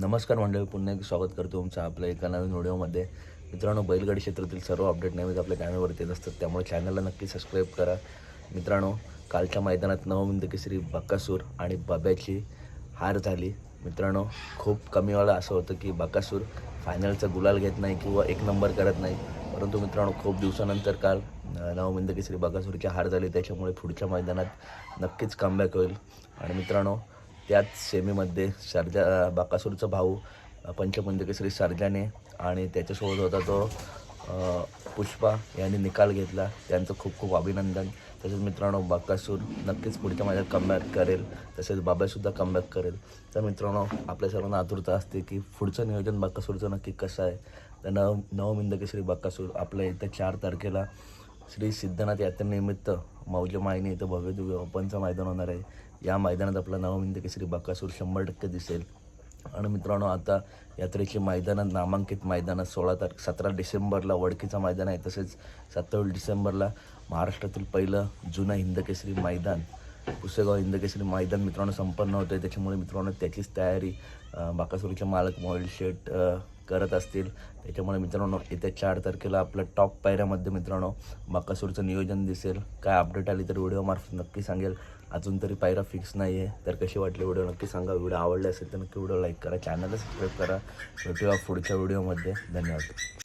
नमस्कार मंडळी पुन्हा एक स्वागत करतो तुमचं आपल्या एका नवीन व्हिडिओमध्ये. मित्रांनो बैलगाडी क्षेत्रातील सर्व अपडेट नेहमीच आपल्या चॅनलवरती येत असतात. त्यामुळे चॅनलला नक्की सबस्क्राईब करा. मित्रांनो कालच्या मैदानात नवमिंद केसरी बाकासूर आणि बाब्याची हार झाली. मित्रांनो खूप कमी वेळा असं होतं की बकासूर फायनलचा गुलाल घेत नाही किंवा एक नंबर करत नाही. परंतु मित्रांनो खूप दिवसानंतर काल नवमिंद केसरी बकासूरची हार झाली. त्याच्यामुळे पुढच्या मैदानात नक्कीच कमबॅक होईल. आणि मित्रांनो त्याच सेमीमध्ये सर्जा बाकासूरचा भाऊ अ, पंचमंद सरजाने सर्जाने आणि त्याच्यासोबत होता तो पुष्पा यांनी निकाल घेतला. त्यांचं खूप खूप अभिनंदन. तसेच मित्रांनो बाकासूर नक्कीच पुढच्या माझ्यात कमबॅक करेल. तसेच बाबासुद्धा कमबॅक करेल. तर मित्रांनो आपल्या सर्वांना आतुरता असते की पुढचं नियोजन बाकासूरचं नक्की कसं आहे? तर नव नवमिंद केसरी बाकासूर आपल्या इथं चार तारखेला श्री सिद्धनाथ यात्रेनिमित्त मौजे मायने इथं भव्य दिव्य ओपनचं मैदान होणार आहे. या मैदानात आपला नवमिंद म्हणजे केसरी बकासूर शंभर टक्के दिसेल. आणि मित्रांनो आता यात्रेची मैदानात नामांकित मैदानात सोळा तारीख सतरा डिसेंबरला वडकीचं मैदान आहे. तसेच सत्तावीस डिसेंबरला महाराष्ट्रातील पहिलं जुनं हिंदकेसरी मैदान पुसेगाव हिंदकेसरी मैदान मित्रांनो संपन्न होतं आहे त्याच्यामुळे मित्रांनो त्याचीच तयारी बाकासुरीचे मालक मोहिल शेठ करत असतील. त्याच्यामुळे मित्रांनो येत्या चार तारखेला आपल्या टॉप पायऱ्यामध्ये मित्रांनो बाकासूरचं नियोजन दिसेल. काय अपडेट आली तर व्हिडिओमार्फत नक्की सांगेल. अजून तरी पायरा फिक्स नाही आहे तर कशी वाटली व्हिडिओ नक्की सांगा. व्हिडिओ आवडले असेल तर नक्की व्हिडिओ लाईक करा. चॅनलला सबस्क्राईब करा. भेटूया पुढच्या व्हिडिओमध्ये धन्यवाद.